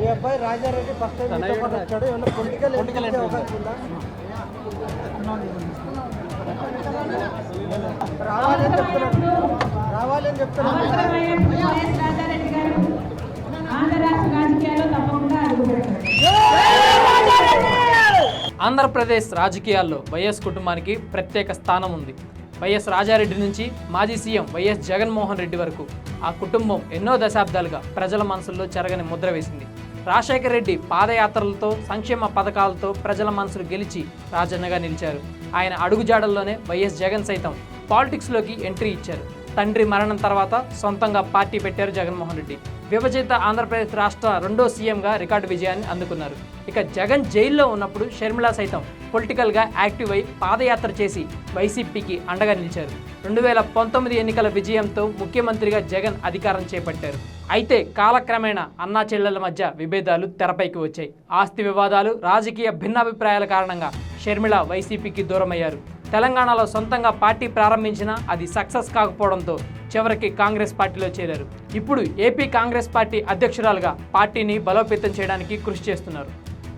మీ అబ్బాయి Rajareddy first time మీతో పాటు వచ్చాడు. ఏమన్నా పొలిటికల్ పొలిటికల్ అవకాశం ఉందా? రావాలని చెప్తున్నాడు రావాలని ఆంధ్రప్రదేశ్ రాజకీయాల్లో వైఎస్ కుటుంబానికి ప్రత్యేక స్థానం ఉంది. వైఎస్ రాజారెడ్డి నుంచి మాజీ సీఎం వైఎస్ జగన్మోహన్ రెడ్డి వరకు ఆ కుటుంబం ఎన్నో దశాబ్దాలుగా ప్రజల మనసుల్లో చెరగని ముద్ర వేసింది. రాజశేఖర రెడ్డి పాదయాత్రలతో సంక్షేమ పథకాలతో ప్రజల మనసులు గెలిచి రాజన్నగా నిలిచారు. ఆయన అడుగుజాడల్లోనే వైఎస్ జగన్ సైతం పాలిటిక్స్లోకి ఎంట్రీ ఇచ్చారు. తండ్రి మరణం తర్వాత సొంతంగా పార్టీ పెట్టారు జగన్మోహన్ రెడ్డి. విభజిత ఆంధ్రప్రదేశ్ రాష్ట్ర రెండో సీఎంగా రికార్డు విజయాన్ని అందుకున్నారు. ఇక జగన్ జైల్లో ఉన్నప్పుడు షర్మిల సైతం పొలిటికల్గా యాక్టివ్ అయి పాదయాత్ర చేసి వైసీపీకి అండగా నిలిచారు. రెండు వేల పంతొమ్మిది ఎన్నికల విజయంతో ముఖ్యమంత్రిగా జగన్ అధికారం చేపట్టారు. అయితే కాలక్రమేణా అన్నా చెల్లెల మధ్య విభేదాలు తెరపైకి వచ్చాయి. ఆస్తి వివాదాలు రాజకీయ భిన్నాభిప్రాయాల కారణంగా షర్మిల వైసీపీకి దూరమయ్యారు. తెలంగాణలో సొంతంగా పార్టీ ప్రారంభించినా అది సక్సెస్ కాకపోవడంతో చివరికి కాంగ్రెస్ పార్టీలో చేరారు. ఇప్పుడు ఏపీ కాంగ్రెస్ పార్టీ అధ్యక్షురాలుగా పార్టీని బలోపేతం చేయడానికి కృషి చేస్తున్నారు.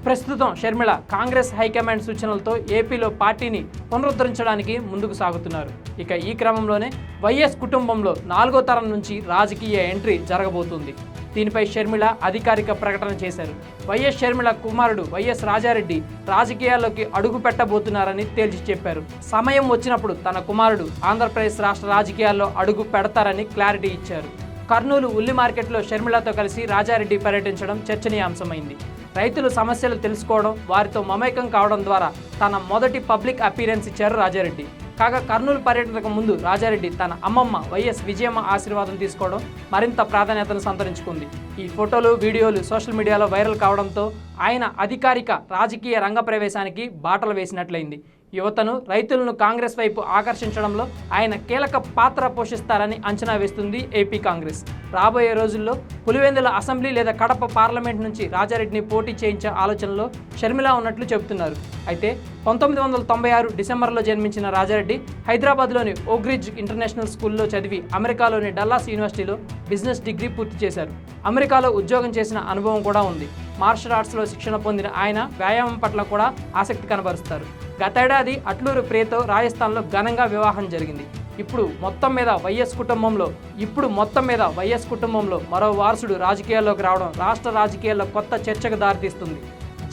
ప్రస్తుతం షర్మిల కాంగ్రెస్ హైకమాండ్ సూచనలతో ఏపీలో పార్టీని పునరుద్ధరించడానికి ముందుకు సాగుతున్నారు. ఇక ఈ క్రమంలోనే వైఎస్ కుటుంబంలో నాలుగో తరం నుంచి రాజకీయ ఎంట్రీ జరగబోతుంది. దీనిపై షర్మిల అధికారిక ప్రకటన చేశారు. వైఎస్ షర్మిల కుమారుడు వైఎస్ రాజారెడ్డి రాజకీయాల్లోకి అడుగు పెట్టబోతున్నారని తేల్చి చెప్పారు. సమయం వచ్చినప్పుడు తన కుమారుడు ఆంధ్రప్రదేశ్ రాష్ట్ర రాజకీయాల్లో అడుగు పెడతారని క్లారిటీ ఇచ్చారు. కర్నూలు ఉల్లి మార్కెట్లో షర్మిలతో కలిసి రాజారెడ్డి పర్యటించడం చర్చనీయాంశమైంది. రైతుల సమస్యలు తెలుసుకోవడం వారితో మమేకం కావడం ద్వారా తన మొదటి పబ్లిక్ అపీరెన్స్ ఇచ్చారు రాజారెడ్డి. కాగా కర్నూలు పర్యటనకు ముందు రాజారెడ్డి తన అమ్మమ్మ వైఎస్ విజయమ్మ ఆశీర్వాదం తీసుకోవడం మరింత ప్రాధాన్యతను సంతరించుకుంది. ఈ ఫోటోలు వీడియోలు సోషల్ మీడియాలో వైరల్ కావడంతో ఆయన అధికారిక రాజకీయ రంగ ప్రవేశానికి బాటలు వేసినట్లయింది. యువతను రైతులను కాంగ్రెస్ వైపు ఆకర్షించడంలో ఆయన కీలక పాత్ర పోషిస్తారని అంచనా వేస్తుంది ఏపీ కాంగ్రెస్. రాబోయే రోజుల్లో పులివెందుల అసెంబ్లీ లేదా కడప పార్లమెంట్ నుంచి రాజారెడ్డిని పోటీ చేయించే ఆలోచనలో షర్మిల ఉన్నట్లు చెబుతున్నారు. అయితే పంతొమ్మిది వందల తొంభై ఆరు డిసెంబర్లో జన్మించిన రాజారెడ్డి హైదరాబాద్లోని ఓగ్రిడ్జ్ ఇంటర్నేషనల్ స్కూల్లో చదివి అమెరికాలోని డల్లాస్ యూనివర్సిటీలో బిజినెస్ డిగ్రీ పూర్తి చేశారు. అమెరికాలో ఉద్యోగం చేసిన అనుభవం కూడా ఉంది. మార్షల్ ఆర్ట్స్లో శిక్షణ పొందిన ఆయన వ్యాయామం పట్ల కూడా ఆసక్తి కనబరుస్తారు. గతేడాది అట్లూరు ప్రియతో రాజస్థాన్లో ఘనంగా వివాహం జరిగింది. ఇప్పుడు మొత్తం మీద వైఎస్ కుటుంబంలో ఇప్పుడు మొత్తం మీద వైఎస్ కుటుంబంలో మరో వారసుడు రాజకీయాల్లోకి రావడం రాష్ట్ర రాజకీయాల్లో కొత్త చర్చకు దారితీస్తుంది.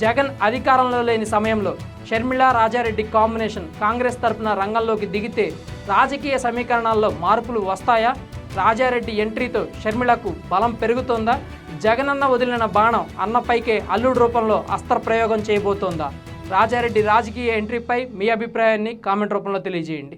జగన్ అధికారంలో లేని సమయంలో షర్మిళ రాజారెడ్డి కాంబినేషన్ కాంగ్రెస్ తరపున రంగంలోకి దిగితే రాజకీయ సమీకరణాల్లో మార్పులు వస్తాయా? రాజారెడ్డి ఎంట్రీతో షర్మిళకు బలం పెరుగుతోందా? జగనన్న వదిలిన బాణం అన్నపైకే అల్లుడు రూపంలో అస్త్ర ప్రయోగం చేయబోతోందా? రాజారెడ్డి రాజకీయ ఎంట్రీపై మీ అభిప్రాయాన్ని కామెంట్ రూపంలో తెలియజేయండి.